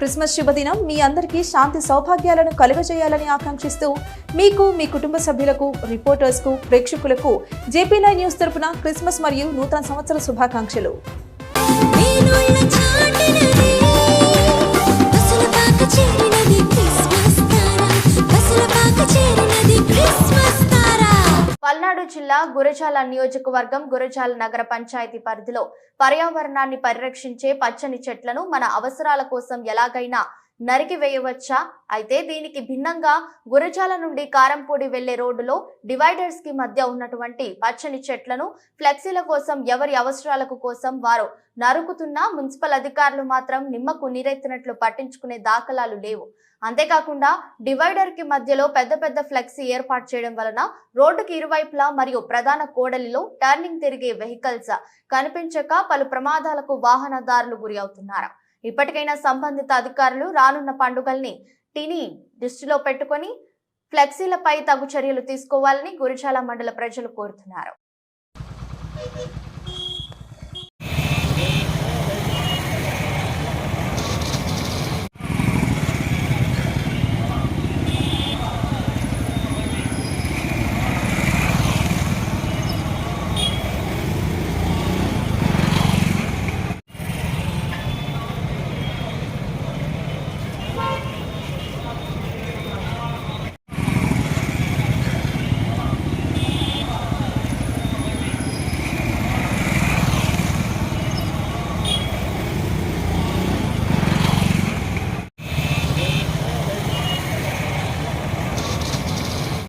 Christmas శుభదినం. మీ అందరికీ శాంతి సౌభాగ్యాలను కలుగజేయాలని ఆకాంక్షిస్తూ మీకు మీ కుటుంబ సభ్యులకు రిపోర్టర్స్కు ప్రేక్షకులకు జేపీ నైన్ న్యూస్ తరపున క్రిస్మస్ మరియు నూతన సంవత్సర శుభాకాంక్షలు. పల్నాడు జిల్లా గురజాల నియోజకవర్గం గురజాల నగర పంచాయతీ పరిధిలో పర్యావరణాన్ని పరిరక్షించే పచ్చని చెట్లను మన అవసరాల కోసం ఎలాగైనా నరికి వేయవచ్చా? అయితే దీనికి భిన్నంగా గురజాల నుండి కారంపూడి వెళ్ళే రోడ్డులో డివైడర్స్కి మధ్య ఉన్నటువంటి పచ్చని చెట్లను ఫ్లెక్సీల కోసం ఎవరి అవసరాలకు కోసం వారు నరుకుతున్నా మున్సిపల్ అధికారులు మాత్రం నిమ్మకు నీరెత్తినట్లు పట్టించుకునే దాఖలాలు లేవు. అంతేకాకుండా డివైడర్కి మధ్యలో పెద్ద పెద్ద ఫ్లెక్సీ ఏర్పాటు చేయడం వలన రోడ్డుకి ఇరువైపులా మరియు ప్రధాన కోడలిలో టర్నింగ్ తిరిగే వెహికల్స్ కనిపించక పలు ప్రమాదాలకు వాహనదారులు గురి అవుతున్నారు. ఇప్పటికైనా సంబంధిత అధికారులు రానున్న పండుగల్ని తిని దృష్టిలో పెట్టుకొని ఫ్లెక్సీలపై తగు చర్యలు తీసుకోవాలని గురిచాల మండల ప్రజలు కోరుతున్నారు.